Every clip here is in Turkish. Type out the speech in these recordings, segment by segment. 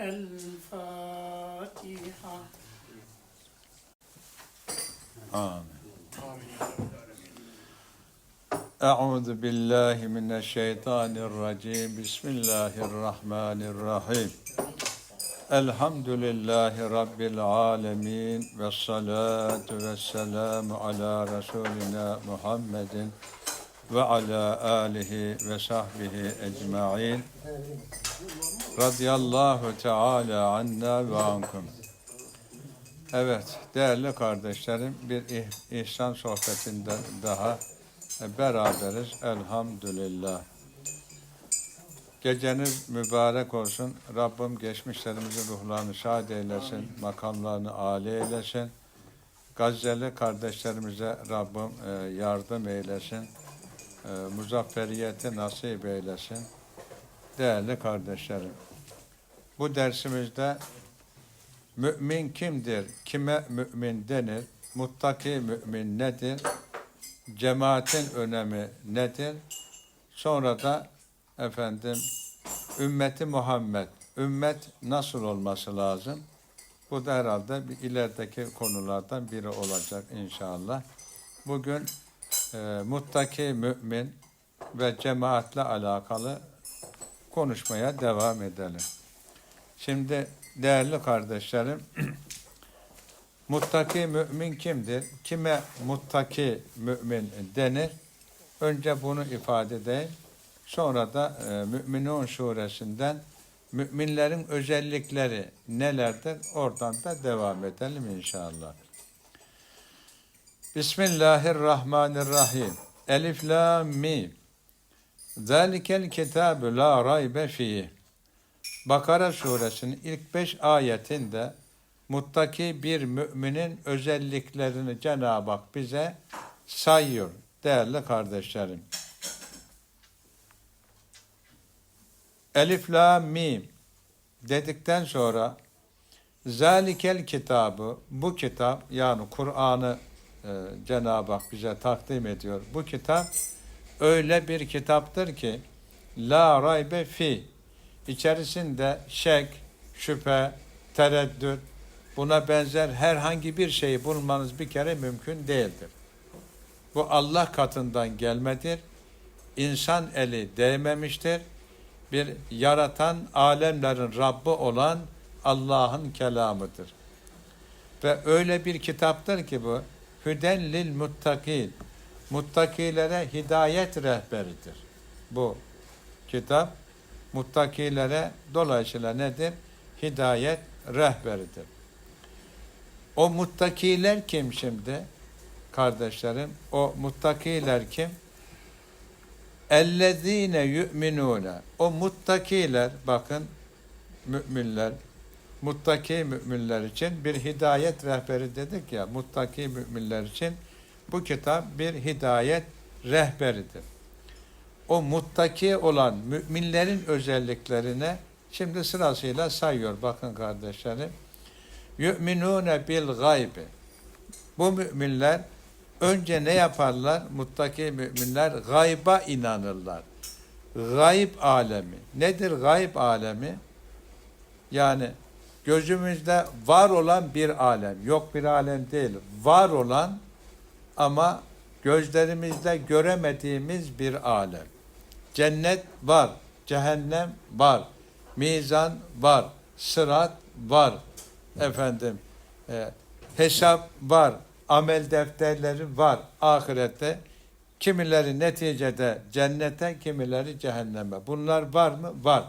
الفاتحة Amin. Euzu billahi mineşşeytanirracim. Bismillahirrahmanirrahim. Elhamdülillahi Rabbil alemin. Ve salatu ve selamu ala Resulina Muhammedin ve ala alihi ve sahbihi ecma'in. Radiyallahu Teala anna ve ankum. Evet, değerli kardeşlerim, bir ih- ihsan sohbetinde daha beraberiz. Elhamdülillah. Geceniz mübarek olsun. Rabbim geçmişlerimizin ruhlarını şad eylesin, makamlarını âli eylesin. Gazze'li kardeşlerimize Rabbim e, yardım eylesin. E, muzafferiyeti nasip eylesin. Değerli kardeşlerim, bu dersimizde Mümin kimdir? Kime mümin denir? Muttaki mümin nedir? Cemaatin önemi nedir? Sonra da efendim ümmeti Muhammed. Ümmet nasıl olması lazım? Bu da herhalde bir ilerideki konulardan biri olacak inşallah. Bugün e, muttaki mümin ve cemaatle alakalı konuşmaya devam edelim. Şimdi değerli kardeşlerim, muttaki mümin kimdir? Kime muttaki mümin denir? Önce bunu ifade edeyim. Sonra da e, Müminun suresinden müminlerin özellikleri nelerdir? Oradan da devam edelim inşallah. Bismillahirrahmanirrahim. Elif la mim. Zalikel kitabü la raybe fih. Bakara suresinin ilk beş ayetinde muttaki bir müminin özelliklerini Cenab-ı Hak bize sayıyor değerli kardeşlerim. Elif la mim dedikten sonra Zalikel kitabı bu kitap yani Kur'an'ı e, Cenab-ı Hak bize takdim ediyor. Bu kitap öyle bir kitaptır ki la raybe fi içerisinde şek, şüphe, tereddüt buna benzer herhangi bir şeyi bulmanız bir kere mümkün değildir. Bu Allah katından gelmedir. İnsan eli değmemiştir. Bir yaratan alemlerin Rabbi olan Allah'ın kelamıdır. Ve öyle bir kitaptır ki bu Hüden lil muttakin muttakilere hidayet rehberidir. Bu kitap muttakilere dolayısıyla nedir? Hidayet rehberidir. O muttakiler kim şimdi? Kardeşlerim, o muttakiler kim? Ellezine yu'minune. O muttakiler, bakın müminler, muttaki müminler için bir hidayet rehberi dedik ya, muttaki müminler için bu kitap bir hidayet rehberidir o muttaki olan müminlerin özelliklerine şimdi sırasıyla sayıyor. Bakın kardeşlerim. Yu'minune bil gaybi. Bu müminler önce ne yaparlar? Muttaki müminler gayba inanırlar. Gayb alemi. Nedir gayb alemi? Yani gözümüzde var olan bir alem. Yok bir alem değil. Var olan ama gözlerimizde göremediğimiz bir alem. Cennet var, cehennem var, mizan var, sırat var, efendim, e, hesap var, amel defterleri var ahirette. Kimileri neticede cennete, kimileri cehenneme. Bunlar var mı? Var.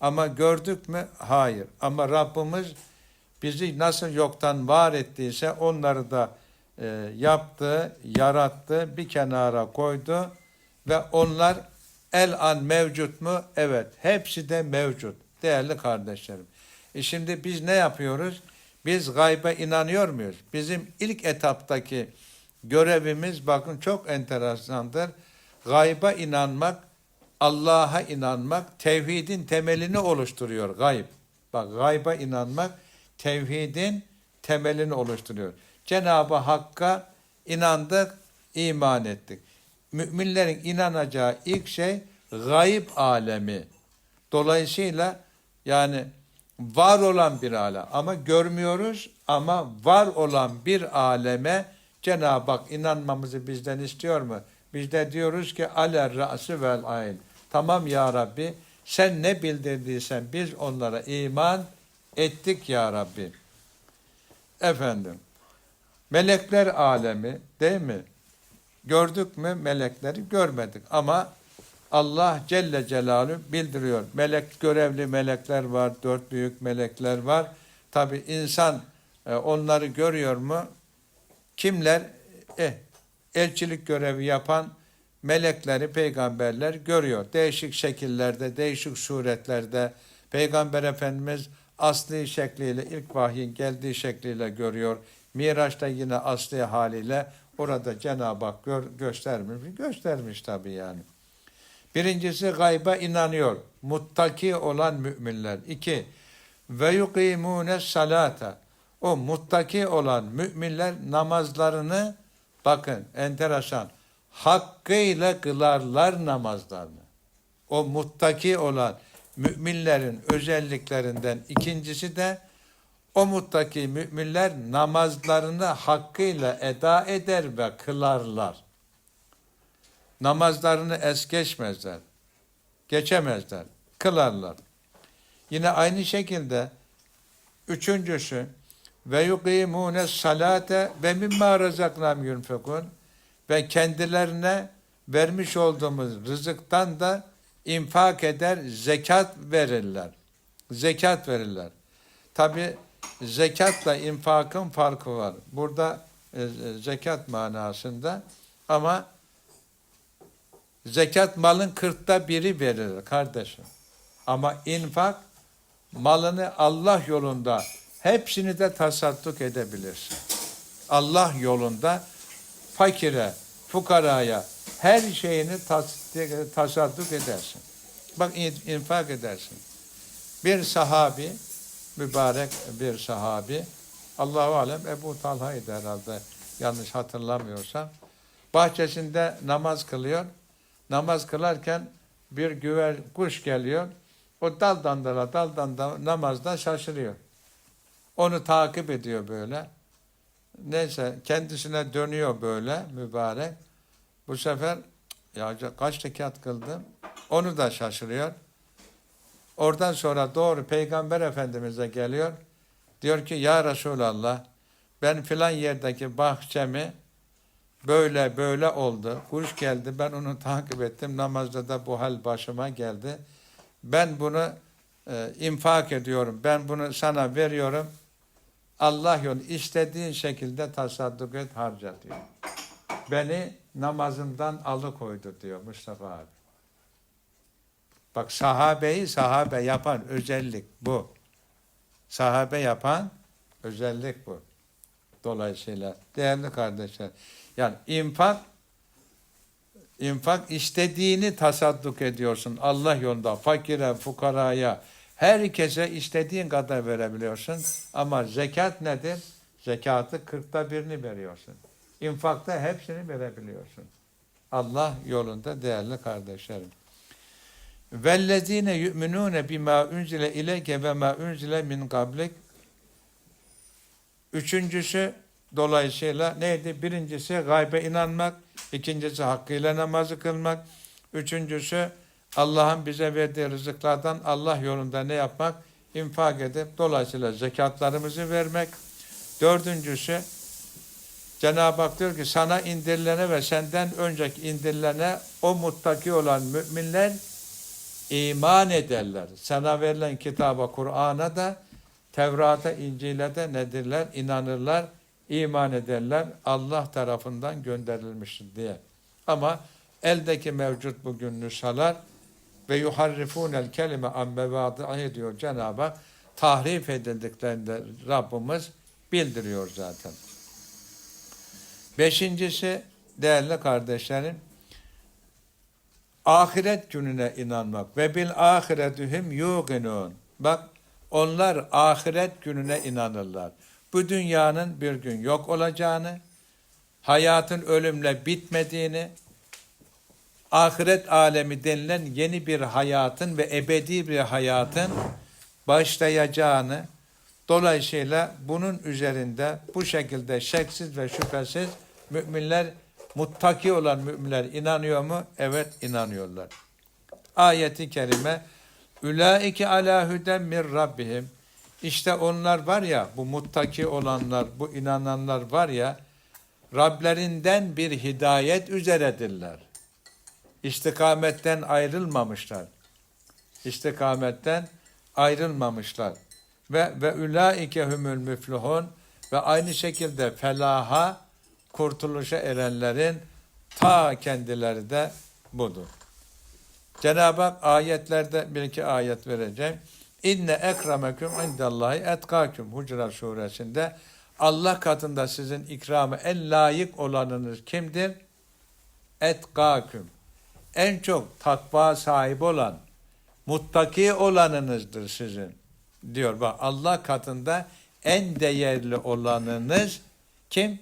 Ama gördük mü? Hayır. Ama Rabbimiz bizi nasıl yoktan var ettiyse onları da e, yaptı, yarattı, bir kenara koydu ve onlar el an mevcut mu? Evet, hepsi de mevcut değerli kardeşlerim. E şimdi biz ne yapıyoruz? Biz gaybe inanıyor muyuz? Bizim ilk etaptaki görevimiz bakın çok enteresandır. Gayba inanmak, Allah'a inanmak tevhidin temelini oluşturuyor gayb. Bak gayba inanmak tevhidin temelini oluşturuyor. Cenab-ı Hakk'a inandık, iman ettik. Müminlerin inanacağı ilk şey gayb alemi. Dolayısıyla yani var olan bir alem ama görmüyoruz ama var olan bir aleme Cenab-ı Hak inanmamızı bizden istiyor mu? Biz de diyoruz ki aler ra'sı vel ayn. Tamam ya Rabbi sen ne bildirdiysen biz onlara iman ettik ya Rabbi. Efendim melekler alemi değil mi? Gördük mü melekleri görmedik ama Allah Celle Celaluhu bildiriyor. Melek görevli melekler var, dört büyük melekler var. Tabi insan e, onları görüyor mu? Kimler? Eh, elçilik görevi yapan melekleri peygamberler görüyor. Değişik şekillerde, değişik suretlerde Peygamber Efendimiz asli şekliyle ilk vahyin geldiği şekliyle görüyor. Miraç'ta yine asli haliyle orada Cenab-ı Hak gör, göstermiş. Göstermiş tabii yani. Birincisi gayba inanıyor. Muttaki olan müminler. İki, ve yukimune salata. O muttaki olan müminler namazlarını bakın enteresan hakkıyla kılarlar namazlarını. O muttaki olan müminlerin özelliklerinden ikincisi de o muttaki müminler namazlarını hakkıyla eda eder ve kılarlar. Namazlarını es geçmezler. Geçemezler. Kılarlar. Yine aynı şekilde üçüncüsü ve yukimune salate ve mimma razaknam yunfekun ve kendilerine vermiş olduğumuz rızıktan da infak eder, zekat verirler. Zekat verirler. Tabi zekatla infakın farkı var. Burada e, e, zekat manasında ama zekat malın kırkta biri verilir kardeşim. Ama infak malını Allah yolunda hepsini de tasadduk edebilirsin. Allah yolunda fakire, fukaraya her şeyini tas tasadduk edersin. Bak in- infak edersin. Bir sahabi, mübarek bir sahabi, Allahu alem Ebu Talha'ydı herhalde yanlış hatırlamıyorsam. Bahçesinde namaz kılıyor. Namaz kılarken bir güver kuş geliyor. O daldan dala daldan dala namazda şaşırıyor. Onu takip ediyor böyle. Neyse kendisine dönüyor böyle mübarek. Bu sefer ya kaç rekat kıldım? Onu da şaşırıyor. Oradan sonra doğru Peygamber Efendimiz'e geliyor. Diyor ki ya Resulallah ben filan yerdeki bahçemi böyle böyle oldu. Kuş geldi ben onu takip ettim. Namazda da bu hal başıma geldi. Ben bunu e, infak ediyorum. Ben bunu sana veriyorum. Allah yolu istediğin şekilde tasadduk et harca diyor. Beni namazımdan alıkoydu diyor Mustafa abi. Bak sahabeyi sahabe yapan özellik bu. Sahabe yapan özellik bu. Dolayısıyla değerli kardeşler yani infak infak istediğini tasadduk ediyorsun Allah yolunda fakire, fukaraya, herkese istediğin kadar verebiliyorsun. Ama zekat nedir? Zekatı kırkta birini veriyorsun. İnfakta hepsini verebiliyorsun. Allah yolunda değerli kardeşlerim. Vellezine yu'minune bima unzile ileyke ve ma unzile min kablik. Üçüncüsü dolayısıyla neydi? Birincisi gaybe inanmak, ikincisi hakkıyla namazı kılmak, üçüncüsü Allah'ın bize verdiği rızıklardan Allah yolunda ne yapmak? İnfak edip dolayısıyla zekatlarımızı vermek. Dördüncüsü Cenab-ı Hak diyor ki sana indirilene ve senden önceki indirilene o muttaki olan müminler iman ederler. Sana verilen kitaba, Kur'an'a da Tevrat'a, İncil'e de nedirler? İnanırlar, iman ederler. Allah tarafından gönderilmiştir diye. Ama eldeki mevcut bugün nüshalar ve yuharrifunel kelime an mevadi'i diyor Cenab-ı Hak. tahrif edildiklerini de Rabbimiz bildiriyor zaten. Beşincisi değerli kardeşlerim ahiret gününe inanmak ve bil ahiretühüm yuqinun. Bak onlar ahiret gününe inanırlar. Bu dünyanın bir gün yok olacağını, hayatın ölümle bitmediğini, ahiret alemi denilen yeni bir hayatın ve ebedi bir hayatın başlayacağını, dolayısıyla bunun üzerinde bu şekilde şeksiz ve şüphesiz müminler, muttaki olan müminler inanıyor mu? Evet inanıyorlar. Ayeti kerime Ülaike ala huden min rabbihim. İşte onlar var ya, bu muttaki olanlar, bu inananlar var ya, Rablerinden bir hidayet üzeredirler. İstikametten ayrılmamışlar. İstikametten ayrılmamışlar. Ve ve ulaike humul müflihun ve aynı şekilde felaha, kurtuluşa erenlerin ta kendileri de budur. Cenab-ı Hak ayetlerde bir iki ayet vereceğim. İnne ekrameküm indallahi etkaküm Hucurat suresinde Allah katında sizin ikramı en layık olanınız kimdir? Etkaküm. En çok takva sahibi olan, muttaki olanınızdır sizin. Diyor bak Allah katında en değerli olanınız kim?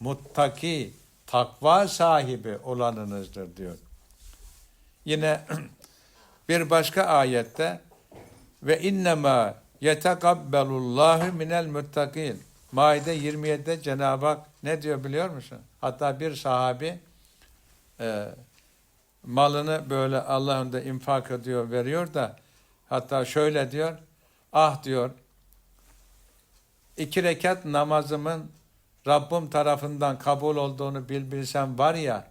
Muttaki, takva sahibi olanınızdır diyor. Yine bir başka ayette ve innema yetekabbelullahu minel muttakin. Maide 27'de Cenab-ı Hak ne diyor biliyor musun? Hatta bir sahabi e, malını böyle Allah'ın da infak ediyor, veriyor da hatta şöyle diyor, ah diyor, iki rekat namazımın Rabbim tarafından kabul olduğunu bil bilsem var ya,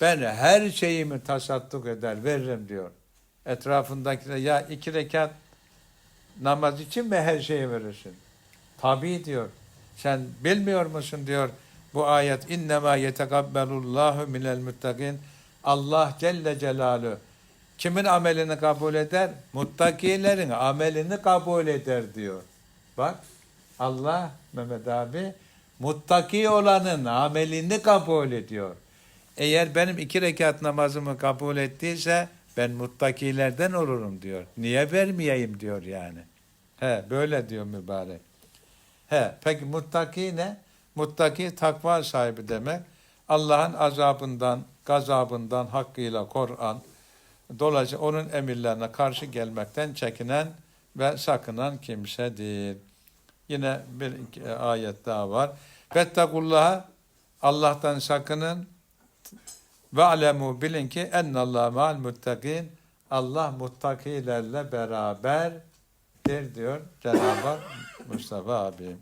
ben her şeyimi tasadduk eder, veririm diyor. Etrafındakiler ya iki rekat namaz için mi her şeyi verirsin? Tabii diyor. Sen bilmiyor musun diyor bu ayet innema yetekabbelullahu minel muttakin Allah Celle Celaluhu kimin amelini kabul eder? Muttakilerin amelini kabul eder diyor. Bak Allah Mehmet abi muttaki olanın amelini kabul ediyor. Eğer benim iki rekat namazımı kabul ettiyse ben muttakilerden olurum diyor. Niye vermeyeyim diyor yani. He böyle diyor mübarek. He peki muttaki ne? Muttaki takva sahibi demek. Allah'ın azabından, gazabından hakkıyla Kur'an, dolayısıyla onun emirlerine karşı gelmekten çekinen ve sakınan kimsedir. Yine bir iki ayet daha var. Fettekullaha Allah'tan sakının ve alemu bilin ki ennallah ma'al muttakin Allah muttakilerle beraberdir diyor Cenab-ı Mustafa abi.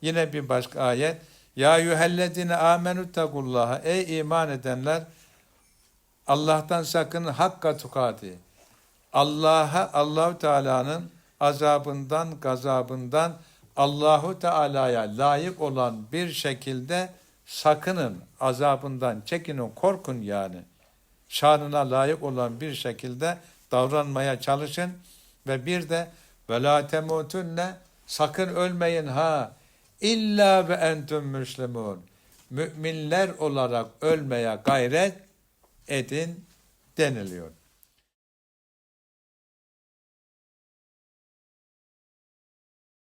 Yine bir başka ayet. Ya yuhellezine amenu tegullaha. Ey iman edenler Allah'tan sakının hakka tukati. Allah'a Allahu Teala'nın azabından, gazabından Allahu Teala'ya layık olan bir şekilde sakının, azabından çekinin, korkun yani. Şanına layık olan bir şekilde davranmaya çalışın ve bir de ve la sakın ölmeyin ha illa ve entüm müslimun. Müminler olarak ölmeye gayret edin deniliyor.